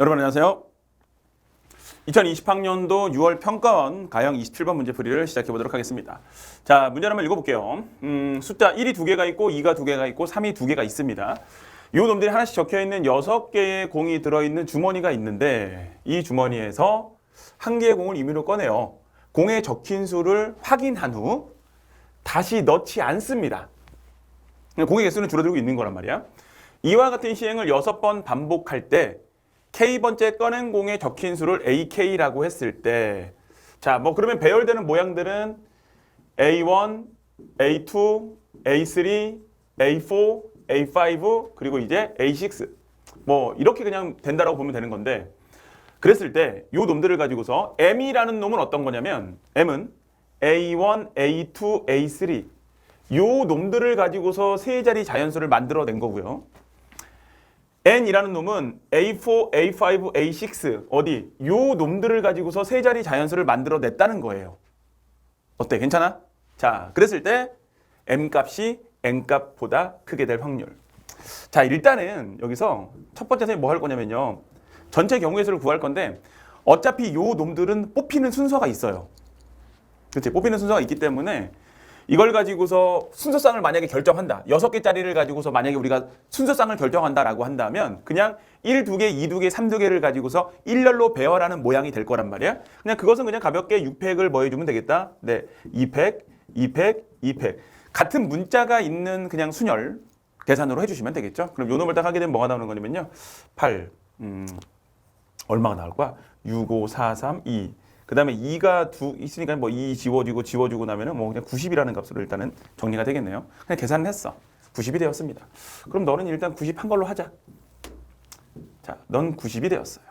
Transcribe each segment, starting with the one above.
여러분 안녕하세요. 2020학년도 6월 평가원 가형 27번 문제 풀이를 시작해 보도록 하겠습니다. 자, 문제 한번 읽어볼게요. 음, 숫자 1이 두 개가 있고 2가 두 개가 있고 3이 두 개가 있습니다. 이 놈들이 하나씩 적혀 있는 6개의 공이 들어있는 주머니가 있는데 이 주머니에서 한 개의 공을 임의로 꺼내요. 공에 적힌 수를 확인한 후 다시 넣지 않습니다. 공의 개수는 줄어들고 있는 거란 말이야. 이와 같은 시행을 여섯 번 반복할 때 K번째 꺼낸 공에 적힌 수를 AK라고 했을 때 자, 뭐 그러면 배열되는 모양들은 A1, A2, A3, A4, A5 그리고 이제 A6 뭐 이렇게 그냥 된다라고 보면 되는 건데 그랬을 때 요 놈들을 가지고서 M이라는 놈은 어떤 거냐면 M은 A1, A2, A3 요 놈들을 가지고서 세 자리 자연수를 만들어낸 거고요. N이라는 놈은 a4, a5, a6 어디 요 놈들을 가지고서 세 자리 자연수를 만들어냈다는 거예요. 어때? 괜찮아? 자, 그랬을 때 m 값이 n 값보다 크게 될 확률. 자, 일단은 여기서 첫 번째 선생님 뭐 할 거냐면요. 전체 경우의 수를 구할 건데 어차피 요 놈들은 뽑히는 순서가 있어요. 그렇지? 뽑히는 순서가 있기 때문에 이걸 가지고서 순서상을 만약에 결정한다. 여섯 개짜리를 가지고서 만약에 우리가 순서상을 결정한다라고 한다면 그냥 1, 2개, 2, 2개, 3, 2개를 가지고서 일렬로 배열하는 모양이 될 거란 말이야. 그냥 그것은 그냥 가볍게 6팩을 뭐 해주면 되겠다. 네. 2팩, 2팩, 2팩. 같은 문자가 있는 그냥 순열 계산으로 해주시면 되겠죠. 그럼 요 놈을 딱 하게 되면 뭐가 나오는 거냐면요. 8, 음, 얼마가 나올 거야? 6, 5, 4, 3, 2. 그 다음에 2가 두 있으니까 뭐 2 지워지고 지워주고 나면은 뭐 그냥 90이라는 값으로 일단은 정리가 되겠네요. 그냥 계산을 했어. 90이 되었습니다. 그럼 너는 일단 90한 걸로 하자. 자, 넌 90이 되었어요.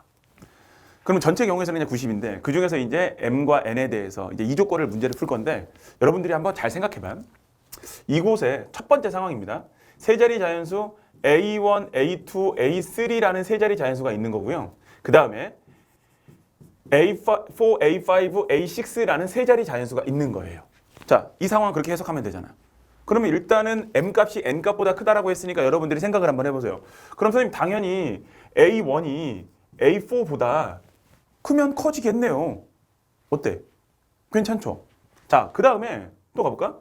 그럼 전체 경우에서는 그냥 90인데 그 중에서 이제 m과 n에 대해서 이제 이 조건을 문제를 풀 건데 여러분들이 한번 잘 생각해봐. 이곳에 첫 번째 상황입니다. 세 자리 자연수 a1, a2, a3라는 세 자리 자연수가 있는 거고요. 그 다음에 A4, A5, A6라는 세 자리 자연수가 있는 거예요. 자, 이 상황 그렇게 해석하면 되잖아. 그러면 일단은 m 값이 n 값보다 크다라고 했으니까 여러분들이 생각을 한번 해보세요. 그럼 선생님 당연히 A1이 A4보다 크면 커지겠네요. 어때? 괜찮죠? 자, 그 다음에 또 가볼까?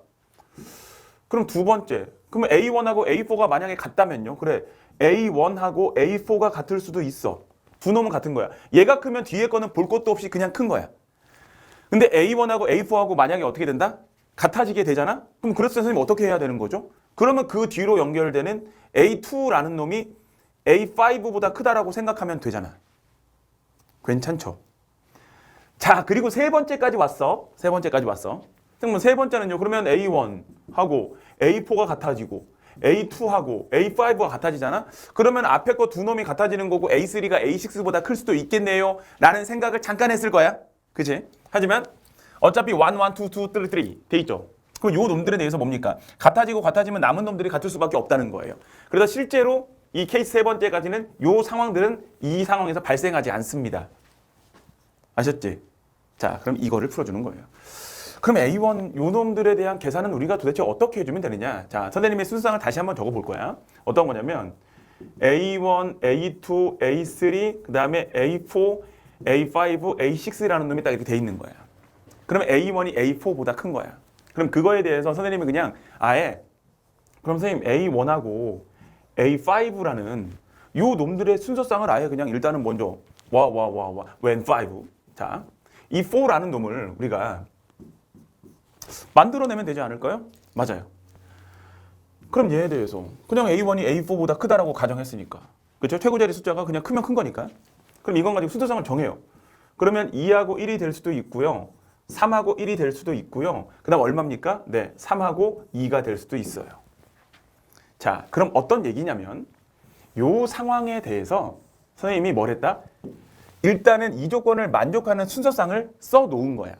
그럼 두 번째. 그러면 A1하고 A4가 만약에 같다면요. 그래. A1하고 A4가 같을 수도 있어. 두 놈은 같은 거야. 얘가 크면 뒤에 거는 볼 것도 없이 그냥 큰 거야. 근데 A1하고 A4하고 만약에 어떻게 된다? 같아지게 되잖아? 그럼 그래서 선생님 어떻게 해야 되는 거죠? 그러면 그 뒤로 연결되는 A2라는 놈이 A5보다 크다라고 생각하면 되잖아. 괜찮죠? 자, 그리고 세 번째까지 왔어. 세 번째까지 왔어. 그러면 세 번째는요. 그러면 A1하고 A4가 같아지고 A2하고 A5가 같아지잖아? 그러면 앞에 거 두 놈이 같아지는 거고 A3가 A6보다 클 수도 있겠네요. 라는 생각을 잠깐 했을 거야. 그치? 하지만 어차피 1, 1, 2, 2, 3, 3돼 있죠. 그럼 요 놈들에 대해서 뭡니까? 같아지고 같아지면 남은 놈들이 같을 수밖에 없다는 거예요. 그래서 실제로 이 케이스 세 번째까지는 요 상황들은 이 상황에서 발생하지 않습니다. 아셨지? 자, 그럼 이거를 풀어주는 거예요. 그럼 A1 요 놈들에 대한 계산은 우리가 도대체 어떻게 해주면 되느냐? 자, 선생님의 순서상을 다시 한번 적어볼 거야. 어떤 거냐면 A1, A2, A3, 그 다음에 A4, A5, A6라는 놈이 딱 이렇게 돼 있는 거야. 그럼 A1이 A4보다 큰 거야. 그럼 그거에 대해서 선생님이 그냥 아예 그럼 선생님 A1하고 A5라는 요 놈들의 순서상을 아예 그냥 일단은 먼저 와 와 와와 when 5. 자, 이 4라는 놈을 우리가 만들어내면 되지 않을까요? 맞아요. 그럼 얘에 대해서 그냥 A1이 A4보다 크다라고 가정했으니까 그렇죠? 최고 자리 숫자가 그냥 크면 큰 거니까 그럼 이건 가지고 순서상을 정해요. 그러면 2하고 1이 될 수도 있고요. 3하고 1이 될 수도 있고요. 그 다음 얼마입니까? 네, 3하고 2가 될 수도 있어요. 자, 그럼 어떤 얘기냐면 요 상황에 대해서 선생님이 뭘 했다? 일단은 이 조건을 만족하는 순서상을 써 놓은 거야.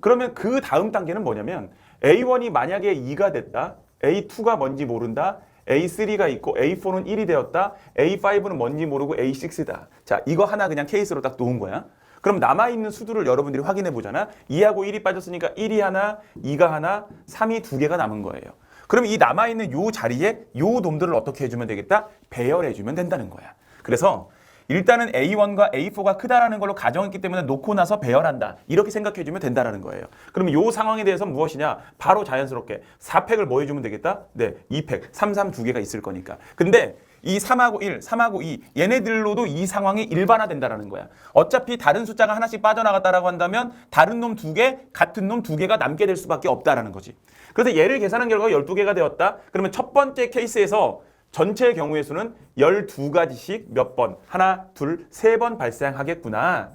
그러면 그 다음 단계는 뭐냐면 A1이 만약에 2가 됐다. A2가 뭔지 모른다. A3가 있고 A4는 1이 되었다. A5는 뭔지 모르고 A6다. 자, 이거 하나 그냥 케이스로 딱 놓은 거야. 그럼 남아있는 수들을 여러분들이 확인해 보잖아. 2하고 1이 빠졌으니까 1이 하나, 2가 하나, 3이 두 개가 남은 거예요. 그럼 이 남아있는 요 자리에 요 놈들을 어떻게 해주면 되겠다? 배열해주면 된다는 거야. 그래서 일단은 A1과 A4가 크다라는 걸로 가정했기 때문에 놓고 나서 배열한다. 이렇게 생각해 주면 된다라는 거예요. 그러면 이 상황에 대해서 무엇이냐? 바로 자연스럽게 4팩을 뭐 해주면 되겠다? 네, 2팩, 3, 3 두 개가 있을 거니까. 근데 이 3하고 1, 3하고 2 얘네들로도 이 상황이 일반화된다라는 거야. 어차피 다른 숫자가 하나씩 빠져나갔다라고 한다면 다른 놈 두 개, 같은 놈 두 개가 남게 될 수밖에 없다라는 거지. 그래서 얘를 계산한 결과가 12개가 되었다. 그러면 첫 번째 케이스에서 전체 경우의 수는 12가지씩 몇 번, 하나, 둘, 세 번 발생하겠구나.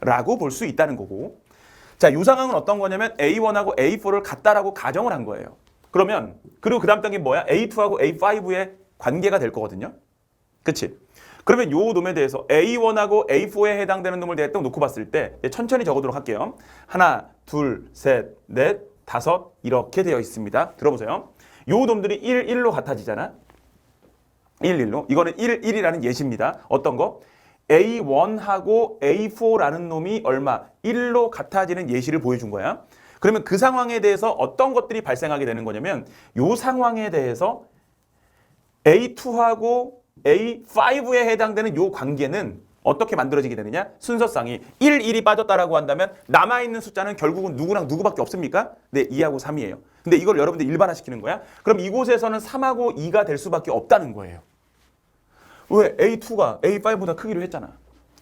라고 볼 수 있다는 거고. 자, 이 상황은 어떤 거냐면 A1하고 A4를 같다라고 가정을 한 거예요. 그러면 그리고 그 다음 단계 뭐야? A2하고 A5의 관계가 될 거거든요. 그치? 그러면 요 놈에 대해서 A1하고 A4에 해당되는 놈을 딱 놓고 봤을 때 천천히 적어도록 할게요. 하나, 둘, 셋, 넷, 다섯 이렇게 되어 있습니다. 들어보세요. 요 놈들이 1, 1로 같아지잖아. 1, 1로. 이거는 1, 1이라는 예시입니다. 어떤 거? A1하고 A4라는 놈이 얼마? 1로 같아지는 예시를 보여준 거야. 그러면 그 상황에 대해서 어떤 것들이 발생하게 되는 거냐면 요 상황에 대해서 A2하고 A5에 해당되는 요 관계는 어떻게 만들어지게 되느냐? 순서상이 1, 1이 빠졌다라고 한다면 남아있는 숫자는 결국은 누구랑 누구밖에 없습니까? 네, 2하고 3이에요. 근데 이걸 여러분들 일반화시키는 거야? 그럼 이곳에서는 3하고 2가 될 수밖에 없다는 거예요. 왜? A2가 A5보다 크기로 했잖아.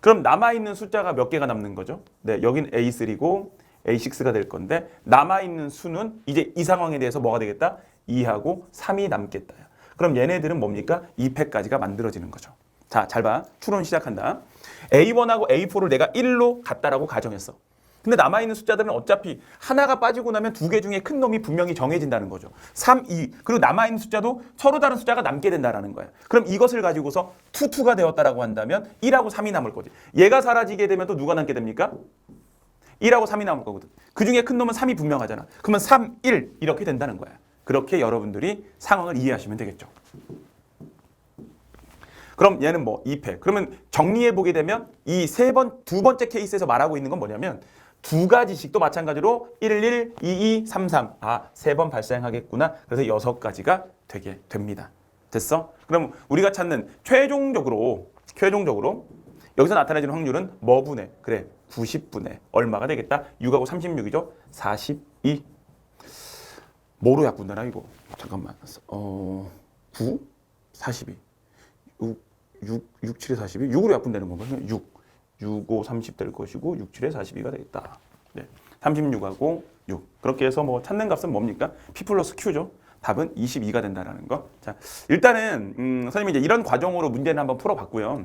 그럼 남아있는 숫자가 몇 개가 남는 거죠? 네, 여긴 A3고 A6가 될 건데 남아있는 수는 이제 이 상황에 대해서 뭐가 되겠다? 2하고 3이 남겠다. 그럼 얘네들은 뭡니까? 2팩까지가 만들어지는 거죠. 자, 잘 봐. 추론 시작한다. A1하고 A4를 내가 1로 같다라고 가정했어. 근데 남아있는 숫자들은 어차피 하나가 빠지고 나면 두 개 중에 큰 놈이 분명히 정해진다는 거죠. 3, 2. 그리고 남아있는 숫자도 서로 다른 숫자가 남게 된다는 거야. 그럼 이것을 가지고서 2, 2가 되었다라고 한다면 1하고 3이 남을 거지. 얘가 사라지게 되면 또 누가 남게 됩니까? 1하고 3이 남을 거거든. 그 중에 큰 놈은 3이 분명하잖아. 그러면 3, 1 이렇게 된다는 거야. 그렇게 여러분들이 상황을 이해하시면 되겠죠. 그럼 얘는 뭐 2패. 그러면 정리해 보게 되면 이 세 번, 두 번째 케이스에서 말하고 있는 건 뭐냐면 두 가지씩도 마찬가지로 1, 1, 2, 2, 3, 3. 아, 세 번 발생하겠구나. 그래서 여섯 가지가 되게 됩니다. 됐어? 그럼 우리가 찾는 최종적으로, 최종적으로 여기서 나타내는 확률은 뭐분의? 그래, 90분의 얼마가 되겠다? 6하고 36이죠? 42. 뭐로 약분되나 이거? 잠깐만. 어, 9, 42. 6, 6, 6, 7에 42. 6으로 약분되는 건가요? 6. 6, 5, 30 될 것이고 6, 7에 42가 되겠다. 네. 36하고 6. 그렇게 해서 뭐 찾는 값은 뭡니까? P 플러스 Q죠. 답은 22가 된다라는 거. 자, 일단은 음, 선생님이 이제 이런 과정으로 문제는 한번 풀어봤고요.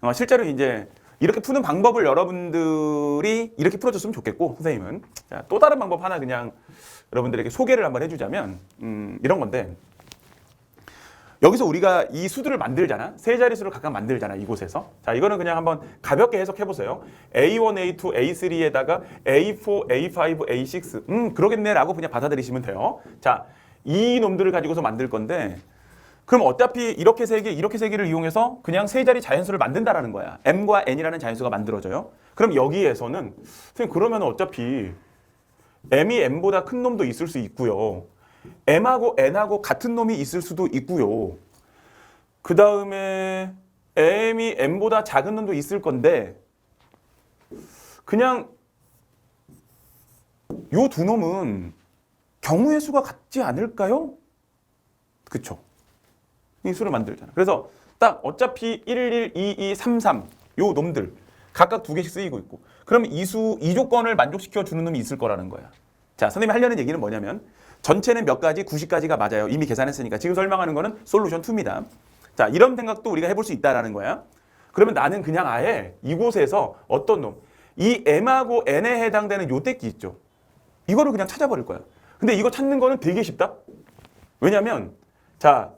어, 실제로 이제 이렇게 푸는 방법을 여러분들이 이렇게 풀어줬으면 좋겠고 선생님은 자, 또 다른 방법 하나 그냥 여러분들에게 소개를 한번 해주자면 음, 이런 건데 여기서 우리가 이 수들을 만들잖아 세 자릿수를 각각 만들잖아 이곳에서 자 이거는 그냥 한번 가볍게 해석해 보세요 A1, A2, A3에다가 A4, A5, A6 음 그러겠네라고 그냥 받아들이시면 돼요 자 이 놈들을 가지고서 만들 건데 그럼 어차피 이렇게 세 개, 이렇게 세 개를 이용해서 그냥 세 자리 자연수를 만든다라는 거야. m과 n이라는 자연수가 만들어져요. 그럼 여기에서는 선생님 그러면 어차피 m이 m보다 큰 놈도 있을 수 있고요. M하고 n하고 같은 놈이 있을 수도 있고요. 그 다음에 m이 m보다 작은 놈도 있을 건데 그냥 요 두 놈은 경우의 수가 같지 않을까요? 그쵸? 이 수를 만들잖아. 그래서 딱 어차피 1, 1, 2, 2, 3, 3 요 놈들 각각 두 개씩 쓰이고 있고 그러면 이수 이 조건을 만족시켜 주는 놈이 있을 거라는 거야. 자, 선생님이 하려는 얘기는 뭐냐면 전체는 몇 가지 90까지가 맞아요. 이미 계산했으니까 지금 설명하는 거는 솔루션 2입니다. 자, 이런 생각도 우리가 해볼 수 있다라는 거야. 그러면 나는 그냥 아예 이곳에서 어떤 놈, 이 m하고 n에 해당되는 요 떼끼 있죠. 이거를 그냥 찾아버릴 거야. 근데 이거 찾는 거는 되게 쉽다. 왜냐면 자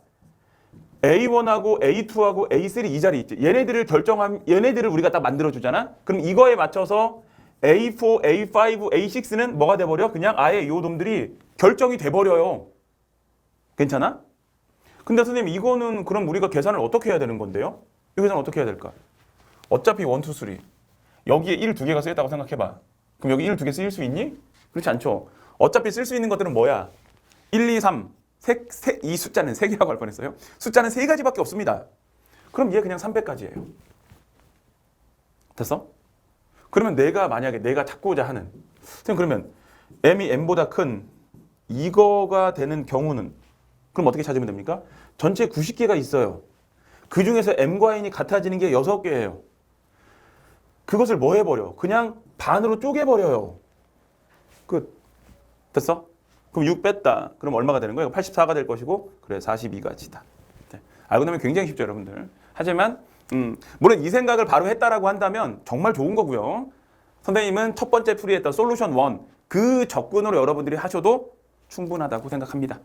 A1하고 A2하고 A3 이 자리 있지. 얘네들을 결정한 얘네들을 우리가 딱 만들어 주잖아. 그럼 이거에 맞춰서 A4, A5, A6는 뭐가 돼 버려? 그냥 아예 요 놈들이 결정이 돼 버려요. 괜찮아? 근데 선생님 이거는 그럼 우리가 계산을 어떻게 해야 되는 건데요? 이 계산 어떻게 해야 될까? 어차피 1, 2, 3 여기에 1, 두 개가 쓰였다고 생각해 봐. 그럼 여기 1, 두개 쓰일 수 있니? 그렇지 않죠. 어차피 쓸 수 있는 것들은 뭐야? 1, 2, 3 세, 세, 이 숫자는 세 개라고 할 뻔했어요. 숫자는 세 가지밖에 없습니다. 그럼 얘 그냥 300까지예요. 됐어? 그러면 내가 만약에 내가 찾고자 하는 그러면 m이 m보다 큰 이거가 되는 경우는 그럼 어떻게 찾으면 됩니까? 전체 90개가 있어요. 그 중에서 m과 n이 같아지는 게 6개예요. 그것을 뭐 해버려? 그냥 반으로 쪼개버려요. 끝. 됐어? 그럼 6 뺐다. 그럼 얼마가 되는 거예요? 84가 될 것이고 그래 42가 지다. 네. 알고 나면 굉장히 쉽죠 여러분들. 하지만 음, 물론 이 생각을 바로 했다라고 한다면 정말 좋은 거고요. 선생님은 첫 번째 풀이했던 솔루션 1 그 접근으로 여러분들이 하셔도 충분하다고 생각합니다.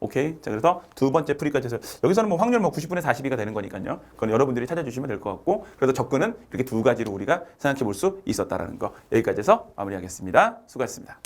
오케이. 자, 그래서 두 번째 풀이까지 해서 여기서는 뭐 확률 뭐 90분의 42가 되는 거니까요. 그건 여러분들이 찾아주시면 될 것 같고 그래서 접근은 이렇게 두 가지로 우리가 생각해 볼 수 있었다라는 거 여기까지 해서 마무리하겠습니다. 수고하셨습니다.